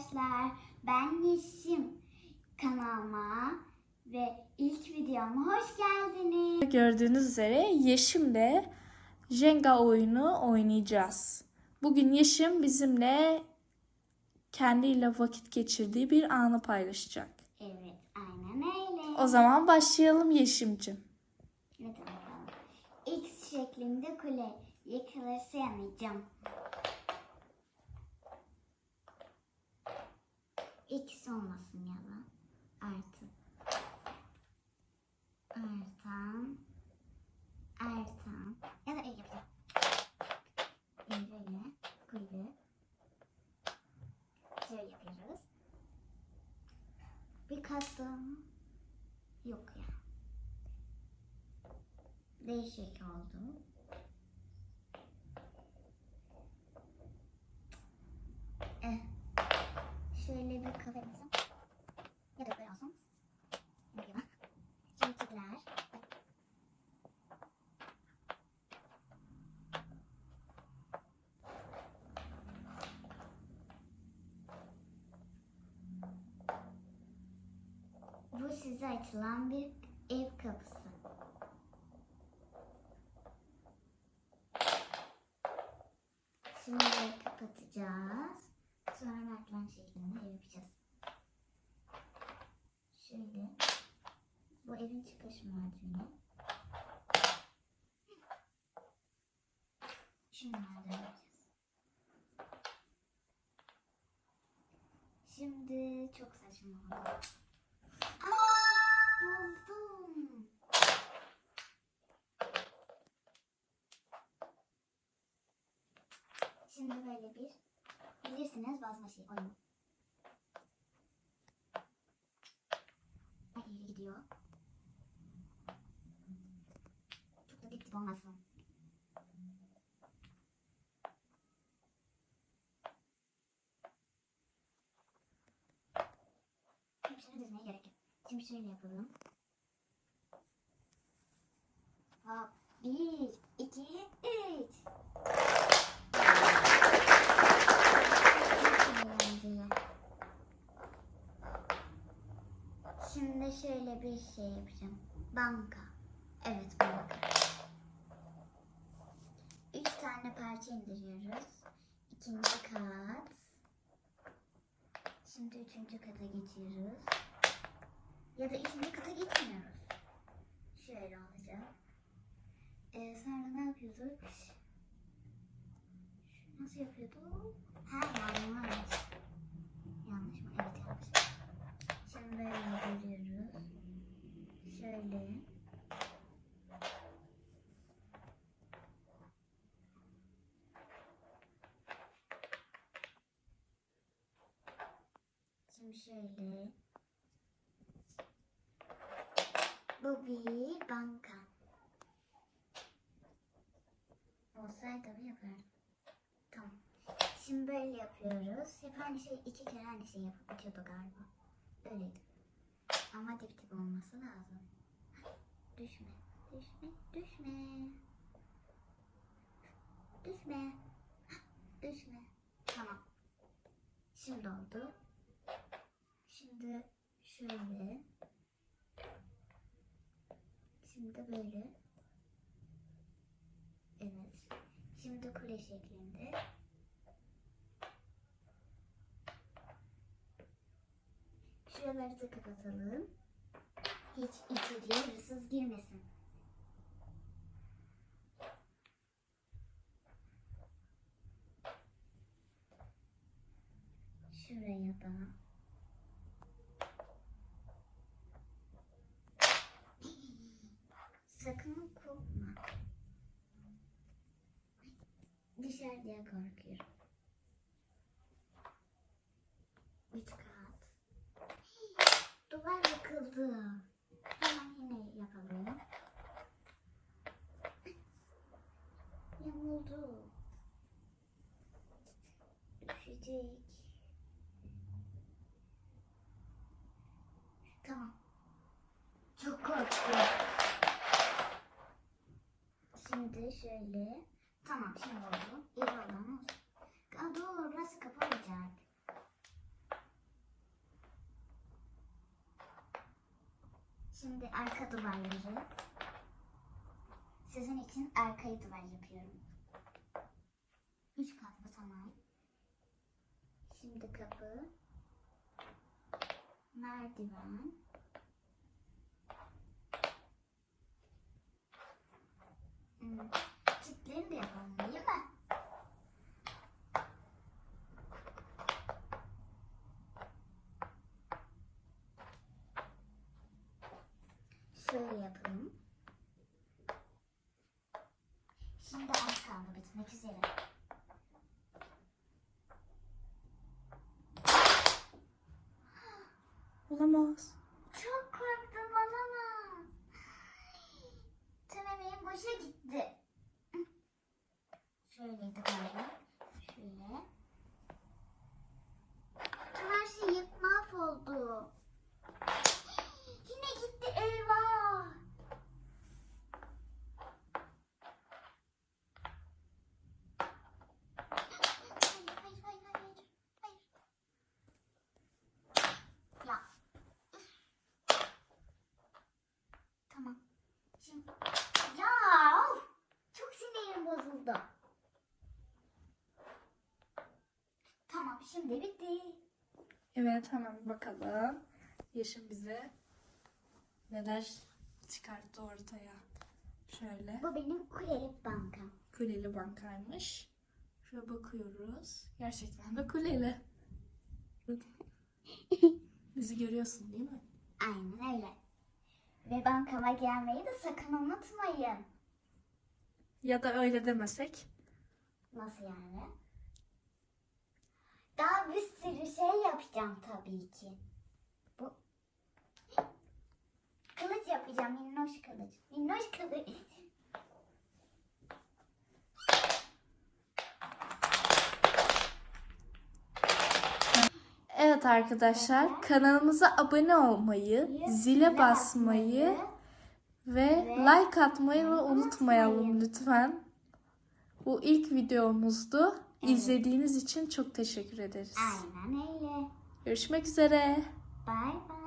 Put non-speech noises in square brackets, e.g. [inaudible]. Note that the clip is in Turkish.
arkadaşlar. Ben Yeşim. Kanalıma ve ilk videoma hoş geldiniz. Gördüğünüz üzere Yeşim'le Jenga oyunu oynayacağız. Bugün Yeşim bizimle kendiyle vakit geçirdiği bir anı paylaşacak. Evet, aynen öyle. O zaman başlayalım Yeşim'cim. Hadi bakalım. X şeklinde kule. Yıkılırsa yanacağım. X olmasın ya da. Artı. Artan. Artan. Ya da E yapacağım. E böyle. Kule. Şöyle yapıyoruz. Bir kat daha mı? Yok ya. Değişik oldu. Eh. Şöyle bir kafe yapsam. Ya da böyle olsun. Ne gibi? Çimçikler. Bu size açılan bir ev kapısı. Şimdi kapatacağız. Sonra merdiven şeklinde ev yapacağız. Şöyle. Bu evin çıkış merdiveni. Şimdi merdiven yapacağız. Şimdi çok saçma oldu. Şimdi böyle bir bilirsiniz bazma şey oyunu. Ay gidiyor. Çok da dip dip olmasın. Şöyle dizmeye gerek yok. Şimdi şöyle yapalım. Hop. Bir, iki, üç. Şöyle bir şey yapacağım. Banka. Evet banka. Üç tane parça indiriyoruz. İkinci kat. Şimdi üçüncü kata geçiyoruz. Ya da üçüncü kata geçmiyoruz. Şöyle olacak. Ee, sonra ne yapıyorduk? Nasıl yapıyorduk? Ha yanlış. Yanlış mı? Evet yanlış. Şimdi böyle. Şöyle. Şimdi şöyle. Bu bir banka. Olsaydı tabii yapardım. Tamam. Şimdi böyle yapıyoruz. Hep aynı şey iki kere aynı şey yapıp bitiyordu galiba. Öyleydi. Ama dip dip olması lazım. Düşme. Düşme. Düşme. Düşme. Düşme. Tamam. Şimdi oldu. Şimdi şöyle. Şimdi böyle. Evet. Şimdi kule şeklinde. Şuraları da kapatalım. Hiç içeriye hırsız girmesin. Şuraya da. Sakın korkma. Düşer diye korkuyorum. Üç kat. Duvar yıkıldı. Yapalım. Yamuldu. Düşecek. Tamam. Çok korktum. Şimdi şöyle. Tamam şimdi oldu. İyi oldu duvarları. Sizin için arkayı duvar yapıyorum. Üç katlı tamam. Şimdi kapı. Merdiven. Hmm, Çitlerini de yapalım değil mi? Şöyle yapalım. Şimdi az kaldı bitmek üzere. Olamaz. Çok korktum olamaz. Tüm emeğim boşa gitti. Şöyleydi galiba. Şöyle. Tüm her şey yık mahvoldu. Yine gitti eyvah. Hayır, hayır, hayır, hayır, hayır. Ya. Tamam. Şimdi ya of! çok bozuldu. Tamam şimdi bitti. Evet hemen bakalım. Yeşim bize neler çıkarttı ortaya. Şöyle Bu benim kuleli bankam. kuleli bankaymış. Şöyle bakıyoruz. Gerçekten de kuleli. [laughs] Bizi görüyorsun değil mi? Aynen öyle. Ve bankama gelmeyi de sakın unutmayın. Ya da öyle demesek. Nasıl yani? Daha bir sürü şey yapacağım tabii ki. Bu kılıç yapacağım minnoş kılıç. Minnoş kılıç. Evet arkadaşlar kanalımıza abone olmayı, zile basmayı ve like atmayı da unutmayalım lütfen. Bu ilk videomuzdu. İzlediğiniz için çok teşekkür ederiz. Aynen öyle. Görüşmek üzere. Bye bye.